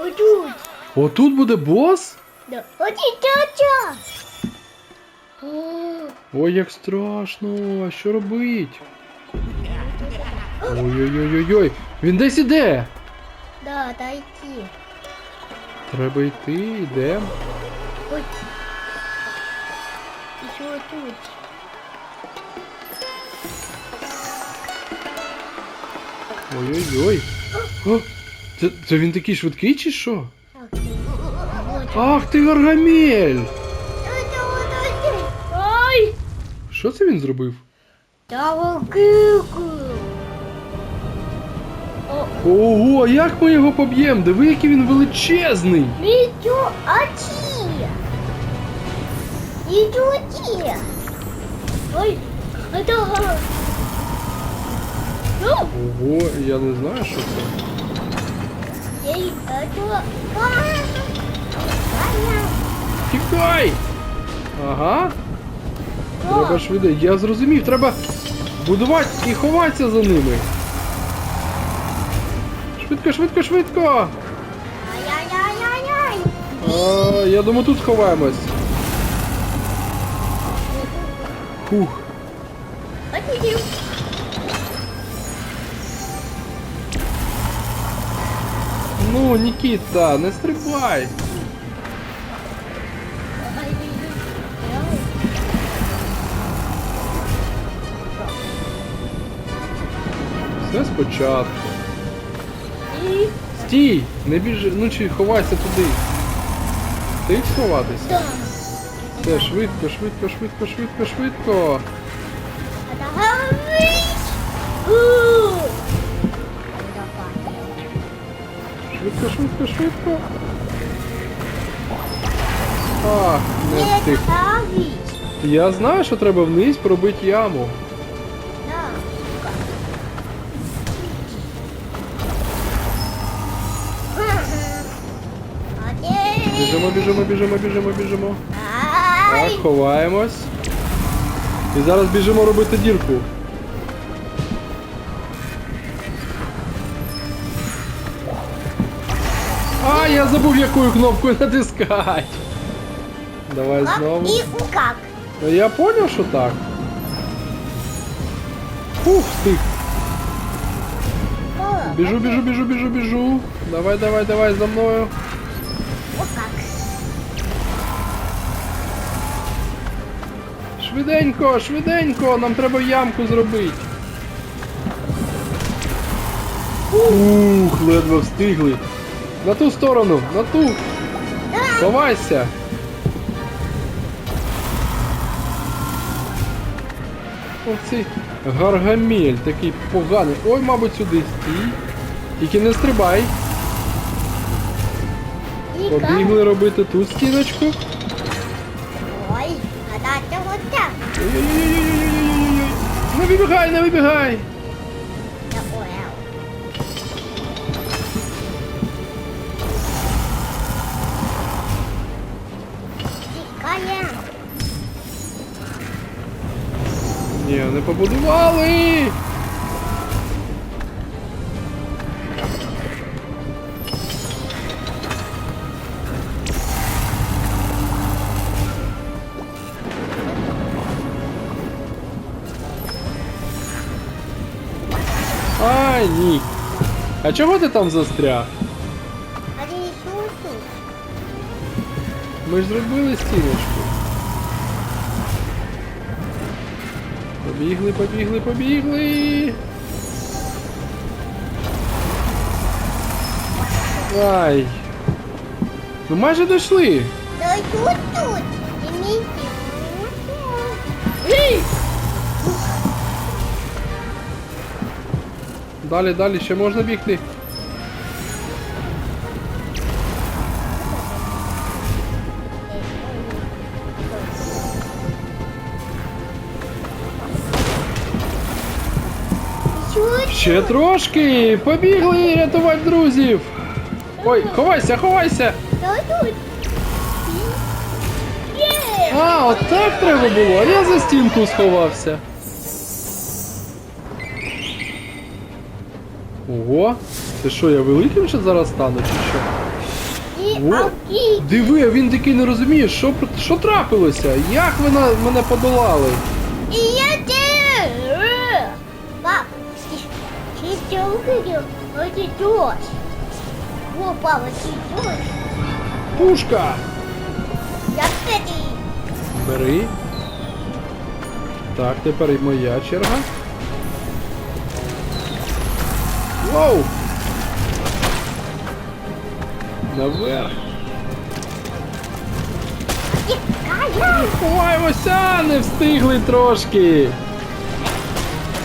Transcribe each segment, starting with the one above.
Отут. Отут буде бос? Да. Оті. Ой, як страшно, а що робить? Ой-ой-ой-ой-ой. Він десь іде. Да, дойти. Треба йти, йдемо. Ой. Еще тут. Ой-ой-ой. О, Це, це він такий швидкий чи що? Ах ты. Вот. Ах ти Гаргамель! Это вот один. Ой. Що це він зробив? Да, кику. О, Ого, як ми його поб'ємо? Диви, який він величезний! Иду оти. Иду оти. Ой, это... га- Ну, Ого, я не знаю, що це. ей, это... А, Тікай! Ага, треба швидше. Я зрозумів, треба будувати і ховатися за ними. Швидко, швидко, швидко! Ай-яй-яй-яй-яй. А, я думаю, тут сховаємось. Фух. Ну, Нікіта, не стрибай. Все спочатку. Стій! Не біжи, ну чи ховайся туди. Ти сховатися? Все, швидко, швидко, швидко, швидко, швидко. Швидко, швидко, швидко. А, не встиг. Я знаю, що треба вниз пробити яму. Біжимо, біжимо, біжимо, біжимо, біжимо. Так, ховаємось. І зараз біжимо робити дірку. А, я забув якою кнопкою натискати. Давай знову. и как. Ну, Я поняв, що так. Фух, стик. О, Біжу, біжу, біжу, біжу, біжу. Давай, давай, давай за мною. о как. Швиденько, швиденько, нам треба ямку зробити. Ух, ледве встигли. На ту сторону, на ту. Ховайся. Оцей гаргамель такий поганий. Ой, мабуть, сюди стій. Тільки не стрибай. Побігли робити ту стіночку. Ой, а вот так. Не вибігай, не вибігай. Ні, не побудували. Ай, ні. А чого ти там застряг? А ты еще тут. Ми ж зробили стіночку. Побігли, побігли, побігли. Ай. Ну майже дійшли. Да тут тут. Эй! Далі, далі, ще можна бігти. Ще трошки. Побігли рятувати друзів. Ой, ховайся, ховайся. А, от так треба було, я за стінку сховався. Ого, це що, я великим ще зараз стану, чи що? О, диви, а він такий не розуміє, що, що трапилося? Як ви на, мене подолали? І я що увидел? Оце дощ. О, папа, ти дощ. Пушка! Я п'ятий. Бери. Так, тепер і моя черга. Воу! Наверх. Тікаю. Ховаємося, не встигли трошки.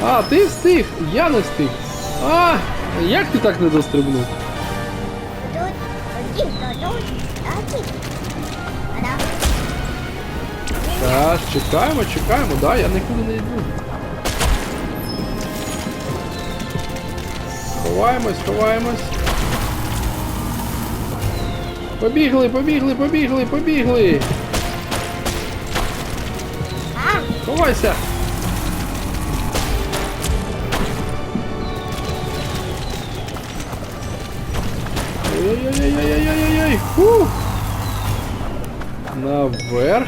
А, ти встиг, я не встиг. А, як ти так не дострибнув? Так, чекаємо, чекаємо, да, я нікуди не йду. Ховаємось, ховаємось. Побігли, побігли, побігли, побігли. Ховайся. Ой-ой-ой-ой-ой-ой-ой-ой. Фух. Наверх.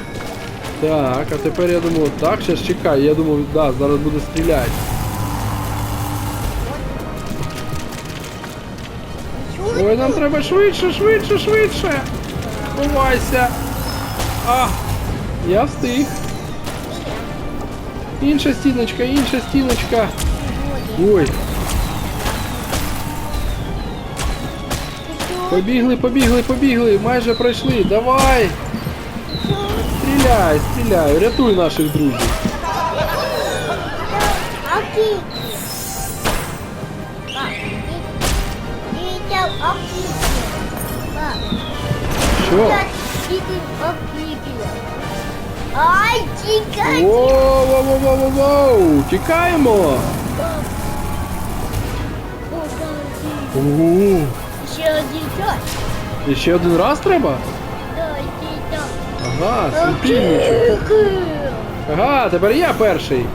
Так, а тепер я думаю, так, зараз чекай, я думав, да, зараз буде стріляти. Ой, нам треба швидше, швидше, швидше. Ховайся. А, я встиг. Інша стіночка, інша стіночка. Ой, побігли, побігли, побігли, майже пройшли. Давай. Стріляй, стріляй, рятуй наших друзів. Що? Ай, тікай! Воу-воу-воу-воу-воу! Тікаємо! Ого! Ще один дощ. І ще один раз треба? Там. Ага, світильничок. Ага, тепер я перший.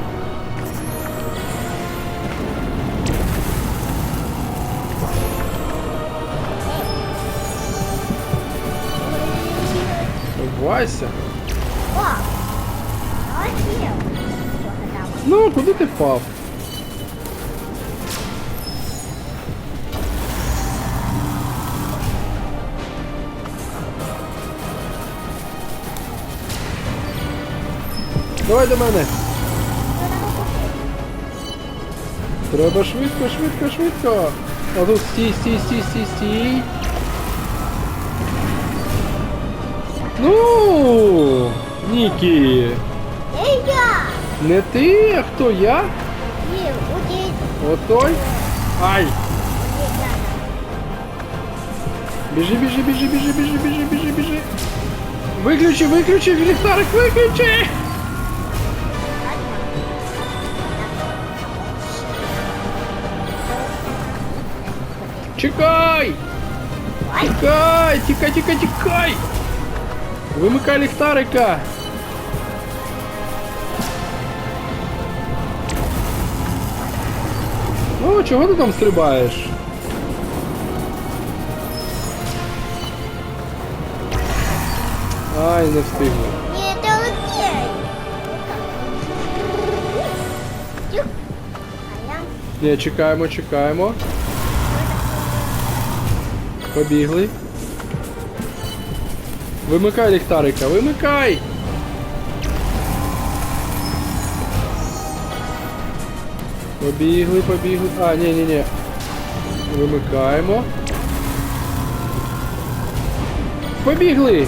Там? Ну, куди ти впав? Давай до мене. Треба швидко, швидко, швидко. А тут стій, стій, стій, стій, стій. Ну, Нікі, Ей, я! не ти, а хто я? Ні, один. Отой. Ай! Біжи, біжи, біжи, біжи, біжи, біжи, біжи, біжи. Виключи, виключи, ліхтарик, виключи! Чекай! Ай, Тікай! Тікай, тікай, тікай! Вимикай ліхтарика! Ну, чого ти там стрибаєш? Ай, не встигли. ні, це окей. Тюх. А я Ні, чекаємо, чекаємо. Побігли. Вимикай ліхтарика, вимикай! Побігли, побігли. А, ні, ні, ні. Вимикаємо. Побігли!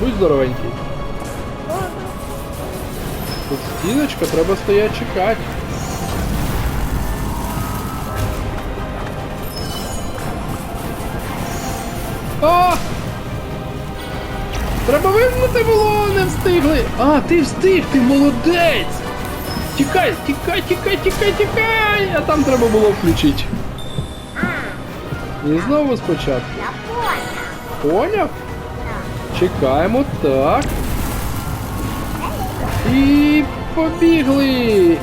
Будь здоровенький. Тут стіночка, треба стояти чекати. А! Треба вимкнути було, не встигли. А, ти встиг, ти молодець! Тікай, тікай, тікай, тікай, тікай! А там треба було включити. І знову спочатку. я понял. Поняв? Чекаємо, так. І побігли!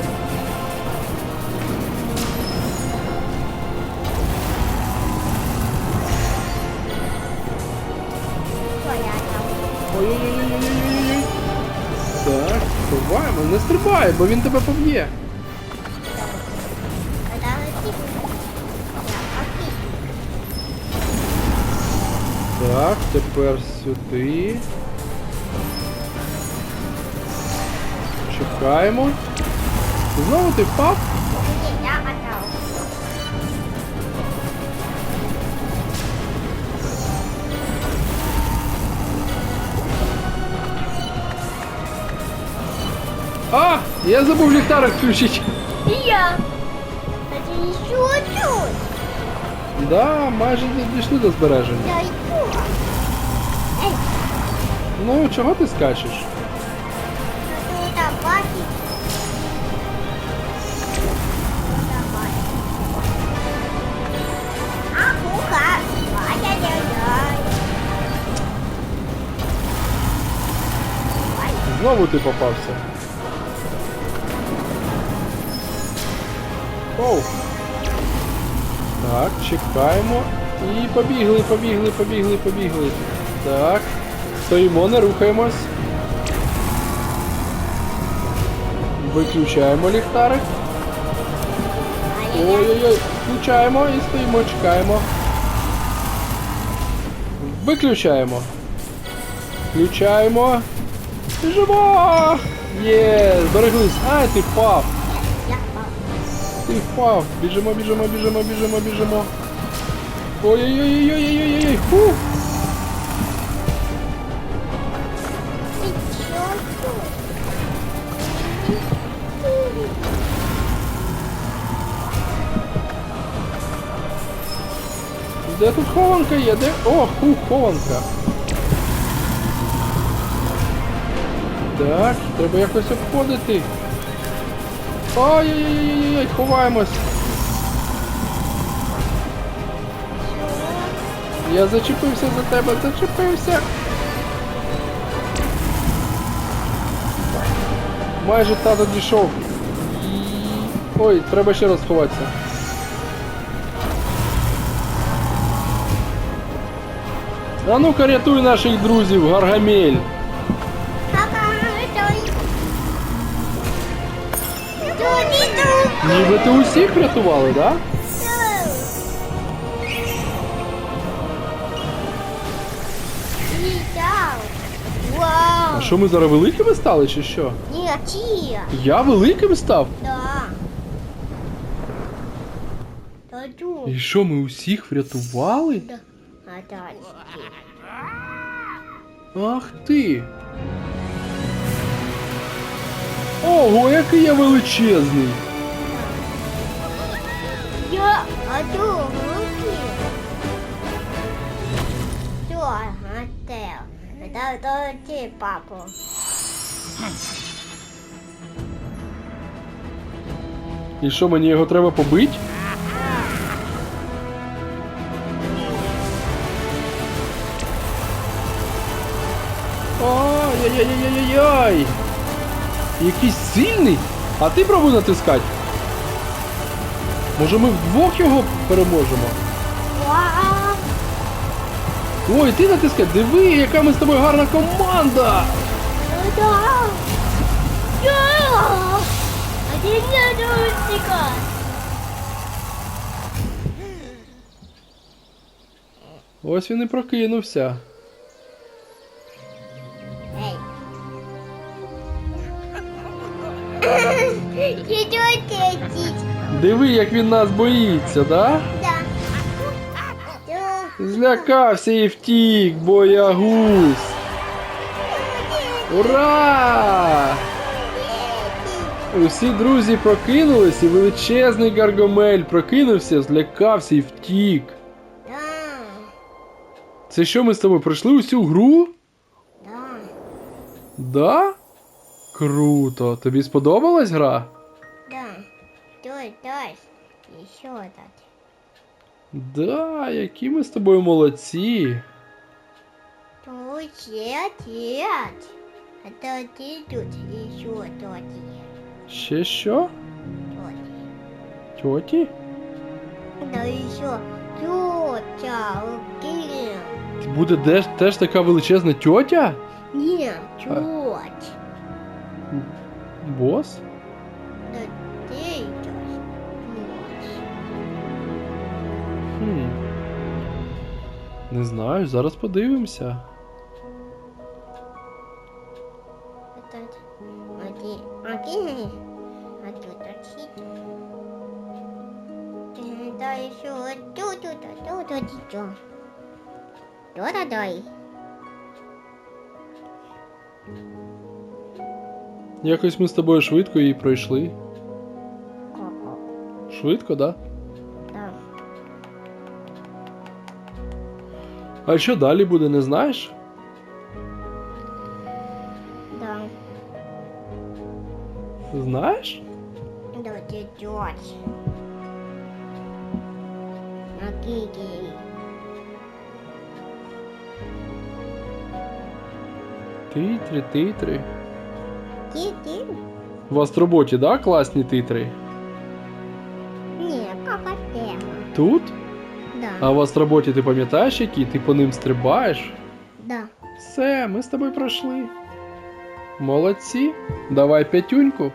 Ой-ой-ой-ой-ой-ой-ой! Так, стрибаємо, не стрибай, бо він тебе поб'є. Так, тепер сюди. Чекаємо. Знову ти впав? окей. Я отдал. А! Я забув ліхтарик включити. И я. Это еще чуть. Да, майже не дійшли до збереження. Я. Эй, Ну, чого ти скачеш? Знову ти попався. Оу. Так, чекаємо. І побігли, побігли, побігли, побігли. Так. Стоїмо, не рухаємось. Виключаємо ліхтарик. Ой-ой-ой, включаємо і стоїмо, чекаємо. Виключаємо. Включаємо. Біжимо! Є, збереглись. Ай, ти впав. Ти впав. Біжимо, біжимо, біжимо, біжимо, біжимо. Ой-ой-ой-ой-ой-ой-ой. Фу. Де тут хованка є? Де? О, фу, хованка. Так, треба якось обходити. Ой-ой-ой-ой-ой, ховаємось. Я зачепився за тебе, зачепився. Майже тато дійшов. Ой, треба ще раз сховатися. А ну-ка рятуй наших друзів, Гаргамель. Иду. Ніби ти усіх врятували, да? Летал. А що ми зараз великими стали, чи що? Нет, чья? Я великим став? Да. Да. І що, ми усіх врятували? Да. Ах ти. Ого, який я величезний. Я а тут руки. Все, отел. Это это ты, папу. І що, мені його треба побити? Ай-яй-яй-яй-яй! Якийсь сильний? А ти пробуй натискати. Може ми вдвох його переможемо? Ой, ти натискай, диви, яка ми з тобою гарна команда! Ось він і прокинувся. Диви, як він нас боїться, да? Злякався і втік, боягуз. Ура! Усі друзі прокинулись, і величезний Гаргомель прокинувся, злякався і втік. Це що ми з тобою пройшли усю гру? Да. Да? Круто. Тобі сподобалась гра? Да. Стой, стой. Еще этот. Да, які ми з тобою молодці. Тут нет. Это ты тут еще тут. Ще що? Тут. Тьоті? Да еще тетя, окей. Буде теж, теж така величезна тьотя? Нет, тетя. Бос? Тут, тут. Да-да, дай. Якось ми з тобою швидко її пройшли. Швидко, да? Да. А що далі буде, не знаєш? Да. Знаєш? Да ты идешь. На кики. Титри, титри. Кики? У вас в роботі, да, класні титри? Не, папа тема. Тут? А у вас в роботі ти пам'ятаєш, які? Ти по ним стрибаєш? Да. Все, ми з тобою пройшли. Молодці. Давай п'ятюньку.